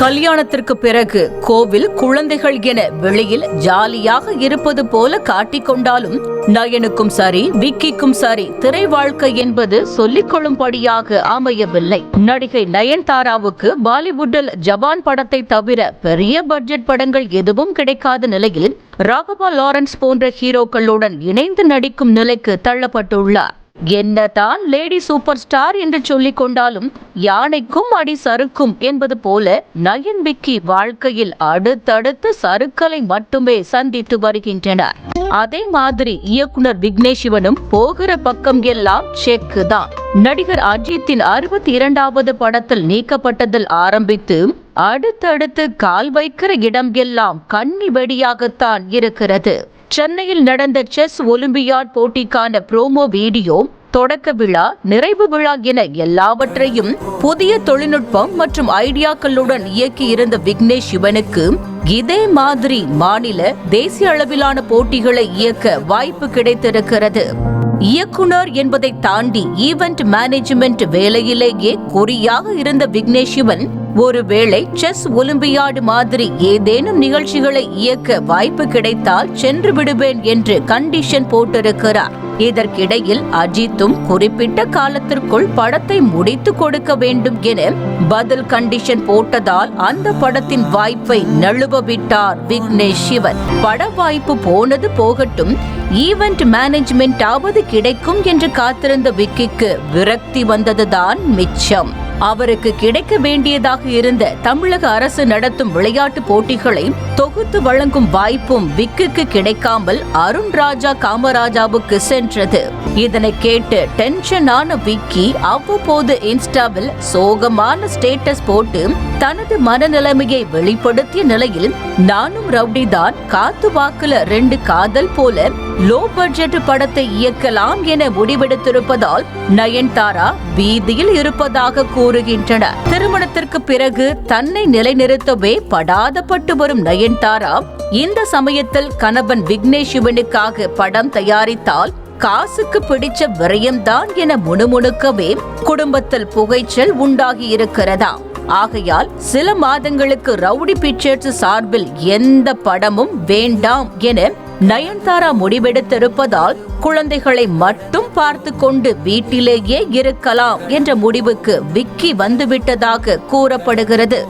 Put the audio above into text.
கல்யாணத்திற்கு பிறகு கோவில் குழந்தைகள் என வெளியில் ஜாலியாக இருப்பது போல காட்டிக்கொண்டாலும் நயனுக்கும் சரி விக்கிக்கும் சரி திரை வாழ்க்கை என்பது சொல்லிக் கொள்ளும்படியாக அமையவில்லை. நடிகை நயன்தாராவுக்கு பாலிவுட்டில் ஜபான் படத்தை தவிர பெரிய பட்ஜெட் படங்கள் எதுவும் கிடைக்காத நிலையில் ராகவா லாரன்ஸ் போன்ற ஹீரோக்களுடன் இணைந்து நடிக்கும் நிலைக்கு தள்ளப்பட்டுள்ளார். என்னதான் லேடி சூப்பர் ஸ்டார் என்று சொல்லிக் கொண்டாலும் யானைக்கும் அடி சறுக்கும் என்பது போல நயன் விக்கி வாழ்க்கையில் அடுத்தடுத்து சறுக்கலை மட்டுமே சந்தித்து வருகின்றனர். அதே மாதிரி இயக்குனர் விக்னேஷ் சிவனும் போகிற பக்கம் எல்லாம் செக்கு தான். நடிகர் அஜித்தின் அறுபத்தி இரண்டாவது படத்தில் நீக்கப்பட்டதில் ஆரம்பித்து அடுத்தடுத்து கால் வைக்கிற இடம் எல்லாம் கண்ணி வெடியாகத்தான் இருக்கிறது. சென்னையில் நடந்த செஸ் ஒலிம்பியாட் போட்டிக்கான ப்ரோமோ வீடியோ தொடக்க விழா நிறைவு விழா என எல்லாவற்றையும் புதிய தொழில்நுட்பம் மற்றும் ஐடியாக்களுடன் இயக்கி இருந்த விக்னேஷ் சிவனுக்கு இதே மாதிரி மாநில தேசிய அளவிலான போட்டிகளை இயக்க வாய்ப்பு கிடைத்திருக்கிறது. இயக்குனர் என்பதை தாண்டி ஈவெண்ட் மேனேஜ்மெண்ட் வேலையிலேயே குறியாக இருந்த விக்னேஷ் சிவன் ஒருவேளை செஸ் ஒலிம்பியாடு மாதிரி ஏதேனும் நிகழ்ச்சிகளை இயக்க வாய்ப்பு கிடைத்தால் சென்று விடுவேன் என்று கண்டிஷன் போட்டிருக்கிறார். இதற்கிடையில் அஜித்தும் குறிப்பிட்ட காலத்திற்குள் படத்தை முடித்து கொடுக்க வேண்டும் என பதில் கண்டிஷன் போட்டதால் அந்த படத்தின் வாய்ப்பை நழுவவிட்டார் விக்னேஷ் சிவன். பட வாய்ப்பு போனது போகட்டும் ஈவெண்ட் மேனேஜ்மெண்ட் ஆவது கிடைக்கும் என்று காத்திருந்த விக்கிக்கு விரக்தி வந்ததுதான் மிச்சம். அவருக்கு கிடைக்க வேண்டியதாக இருந்த தமிழக அரசு நடத்தும் விளையாட்டு போட்டிகளை தொகுத்து வழங்கும் வாய்ப்பும் விக்குக்கு கிடைக்காமல் அருண் ராஜா காமராஜாவுக்கு சென்றது. இதனை கேட்டு டென்ஷனான விக்கி அவ்வப்போது இன்ஸ்டாவில் சோகமான ஸ்டேட்டஸ் போட்டு தனது மனநிலைமையை வெளிப்படுத்திய நிலையில் நானும் ரவுடி தான் காத்து வாக்குல ரெண்டு காதல் போல லோ பட்ஜெட் படத்தை இயக்கலாம் என முடிவெடுத்திருப்பதால் நயன்தாரா வீதியில் இருப்பதாக கூறுகின்றனர் திருமணத்திற்கு பிறகு தன்னை நிலைநிறுத்தவே படாதப்பட்டு வரும் நயன்தாரா இந்த சமயத்தில் கணவன் விக்னேஷ் சிவனுக்காக படம் தயாரித்தால் காசுக்கு பிடிச்ச விரயம்தான் என முணுமுணுக்கவே குடும்பத்தில் புகைச்சல் உண்டாகி இருக்கிறதா ஆகையால் சில மாதங்களுக்கு ரவுடி பிக்சர்ஸ் சார்பில் எந்த படமும் வேண்டாம் என நயன்தாரா முடிவெடுத்திருப்பதால் குழந்தைகளை மட்டும் பார்த்து கொண்டு வீட்டிலேயே இருக்கலாம் என்ற முடிவுக்கு விக்கி வந்துவிட்டதாக கூறப்படுகிறது.